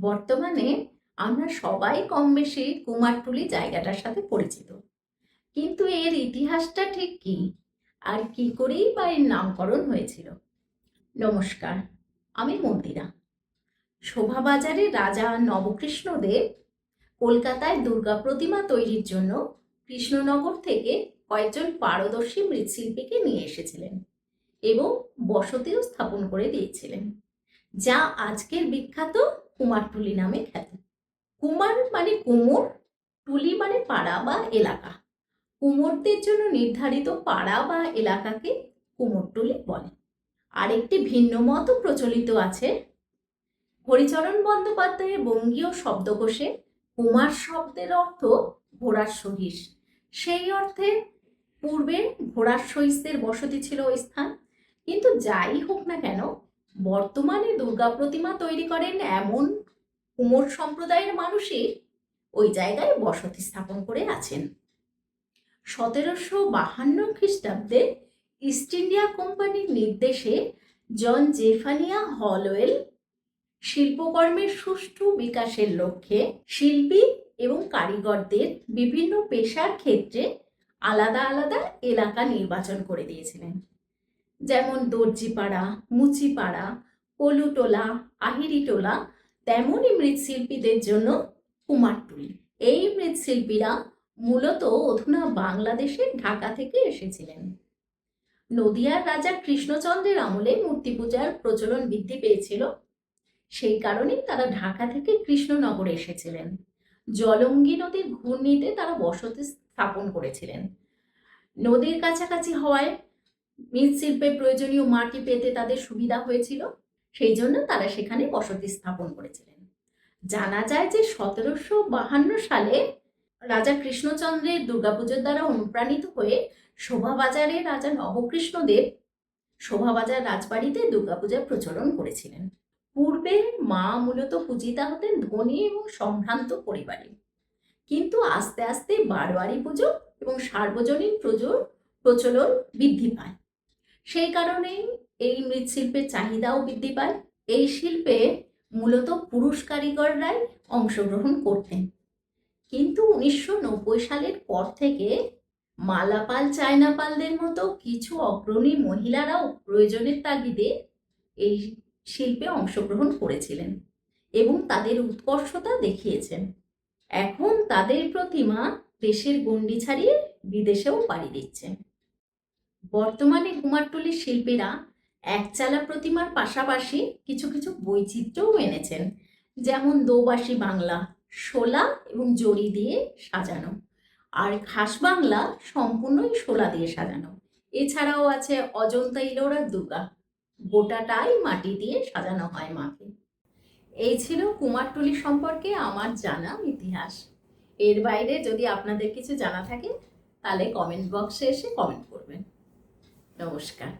বর্তমানে আমরা সবাই কম বেশি কুমারটুলি জায়গাটার সাথে পরিচিত। কিন্তু এর ইতিহাসটা ঠিক কি? আর কি করেই বা এর নামকরণ হয়েছিল? নমস্কার, আমি মন্দিরা। শোভাবাজারে রাজা নবকৃষ্ণদেব কলকাতায় দুর্গা প্রতিমা তৈরির জন্য কৃষ্ণনগর থেকে কয়েকজন পারদর্শী মৃৎশিল্পীকে নিয়ে এসেছিলেন এবং বসতিও স্থাপন করে দিয়েছিলেন। যা আজকের বিখ্যাত কুমারটুলি নামে খ্যাত। কুমার মানে কুমোর, টুলি মানে পাড়া বা এলাকা। কুমোরদের জন্য নির্ধারিত পাড়া বা এলাকাকে কুমোরটুলি বলে। আরেকটি ভিন্ন মতও প্রচলিত আছে। হরিচরণ বন্দ্যোপাধ্যায়ের বঙ্গীয় শব্দকোষে কুমার শব্দের অর্থ ঘোড়ার সহিস সেই অর্থে পূর্বে ঘোড়ার সহিসদের বসতি ছিল ওই স্থান। কিন্তু যাই হোক না কেন বর্তমানে দুর্গা প্রতিমা তৈরি করেন এমন কুমোর সম্প্রদায়ের মানুষই ওই জায়গায় বসতি স্থাপন করে আছেন। সতেরোশো বাহান্ন খ্রিস্টাব্দে ইস্ট ইন্ডিয়া কোম্পানির নির্দেশে জন জেফানিয়া হলওয়েল শিল্পকর্মের সুষ্ঠু বিকাশের লক্ষ্যে শিল্পী এবং কারিগরদের বিভিন্ন পেশার ক্ষেত্রে আলাদা আলাদা এলাকা নির্বাচন করে দিয়েছিলেন। যেমন দর্জিপাড়া, মুচিপাড়া কলুটোলা আহিরিটোলা, তেমনই মৃৎশিল্পীদের জন্য কুমারটুলি। এই মৃৎশিল্পীরা মূলত অধুনা বাংলাদেশের ঢাকা থেকে এসেছিলেন। নদিয়ার রাজা কৃষ্ণচন্দ্রের আমলে মূর্তি পূজার প্রচলন বৃদ্ধি পেয়েছিল। সেই কারণেই তারা ঢাকা থেকে কৃষ্ণনগরে এসেছিলেন। জলঙ্গি নদীর ঘূর্ণিতে তারা বসতি স্থাপন করেছিলেন। নদীর কাছাকাছি হওয়ায় মৃৎশিল্পের প্রয়োজনীয় মাটি পেতে তাদের সুবিধা হয়েছিল, সেই জন্য তারা সেখানে বসতি স্থাপন করেছিলেন। জানা যায় যে সতেরোশো বাহান্ন সালে রাজা কৃষ্ণচন্দ্রের দুর্গাপুজোর দ্বারা অনুপ্রাণিত হয়ে শোভাবাজারে রাজা নবকৃষ্ণদেব শোভাবাজার রাজবাড়িতে দুর্গাপূজার প্রচলন করেছিলেন। পূর্বে মা মূলত পূজিতা হতেন ধনী এবং সম্ভ্রান্ত পরিবারে। কিন্তু আস্তে আস্তে বারোয়ারি পুজো এবং সার্বজনীন পুজোর প্রচলন বৃদ্ধি পায়। সেই কারণেই এই মৃৎশিল্পের চাহিদাও বৃদ্ধি পায়। এই শিল্পে মূলত পুরুষ কারিগররাই অংশগ্রহণ করতেন। কিন্তু উনিশশো নব্বই সালের পর থেকে মালাপাল, চায়নাপালদের মতো কিছু অগ্রণী মহিলারাও প্রয়োজনের তাগিদে এই শিল্পে অংশগ্রহণ করেছিলেন এবং তাদের উৎকর্ষতা দেখিয়েছেন। এখন তাদের প্রতিমা দেশের গণ্ডি ছাড়িয়ে বিদেশেও পাড়ি দিচ্ছে বর্তমানে কুমারটুলির শিল্পীরা একচালা প্রতিমার পাশাপাশি কিছু কিছু বৈচিত্র্যও এনেছেন। যেমন দোবাসী বাংলা, শোলা এবং জড়ি দিয়ে সাজানো। আর খাস বাংলা সম্পূর্ণই শোলা দিয়ে সাজানো। এছাড়াও আছে অজন্তা ইলোরা দুর্গা। গোটাটাই মাটি দিয়ে সাজানো হয় মাকে। এই ছিল কুমারটুলি সম্পর্কে আমার জানা ইতিহাস। এর বাইরে যদি আপনাদের কিছু জানা থাকে, তাহলে কমেন্ট বক্সে এসে কমেন্ট করবেন। নমস্কার।